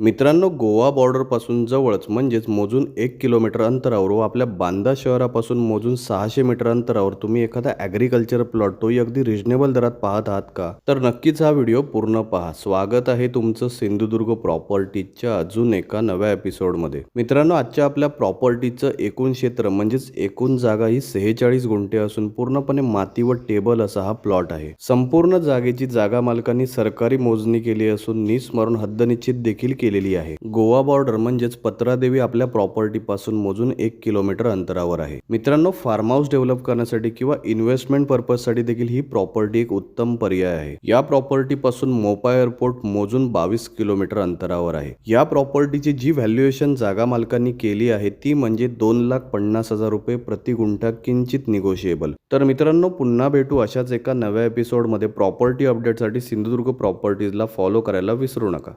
मित्रांनो गोवा बॉर्डरपासून जवळच म्हणजेच मोजून एक किलोमीटर अंतरावर व आपल्या बांदा शहरापासून मोजून सहाशे मीटर अंतरावर तुम्ही एखादा ॲग्रिकल्चर प्लॉट तोही अगदी रिजनेबल दरात पाहत आहात का? तर नक्कीच हा व्हिडिओ पूर्ण पहा. स्वागत आहे तुमचं सिंधुदुर्ग प्रॉपर्टीच्या अजून एका नव्या एपिसोडमध्ये मित्रांनो आजच्या आपल्या प्रॉपर्टीचं एकूण क्षेत्र म्हणजेच एकूण जागा ही सेहेचाळीस गुंठे असून पूर्णपणे माती व टेबल असा हा प्लॉट आहे. संपूर्ण जागेची जागा मालकांनी सरकारी मोजणी केली असून निस्मरण हद्द निश्चित देखील केलेली आहे. गोवा बॉर्डर म्हणजेच पत्रादेवी आपल्या प्रॉपर्टी पासून मोजून एक किलोमीटर अंतरावर आहे. मित्रांनो फार्म हाऊस डेव्हलप करण्यासाठी किंवा इन्व्हेस्टमेंट पर्पजसाठी देखील ही प्रॉपर्टी एक उत्तम पर्याय आहे. या प्रॉपर्टी पासून मोपा एअरपोर्ट मोजून बावीस किलोमीटर अंतरावर आहे. या प्रॉपर्टीची जी व्हॅल्युएशन जागा मालकांनी केली आहे ती म्हणजे दोन लाख पन्नास हजार रुपये प्रति गुंठा किंचित निगोशिएबल तर मित्रांनो पुन्हा भेटू अशाच एका नव्या एपिसोडमध्ये प्रॉपर्टी अपडेटसाठी सिंधुदुर्ग प्रॉपर्टीजला फॉलो करायला विसरू नका.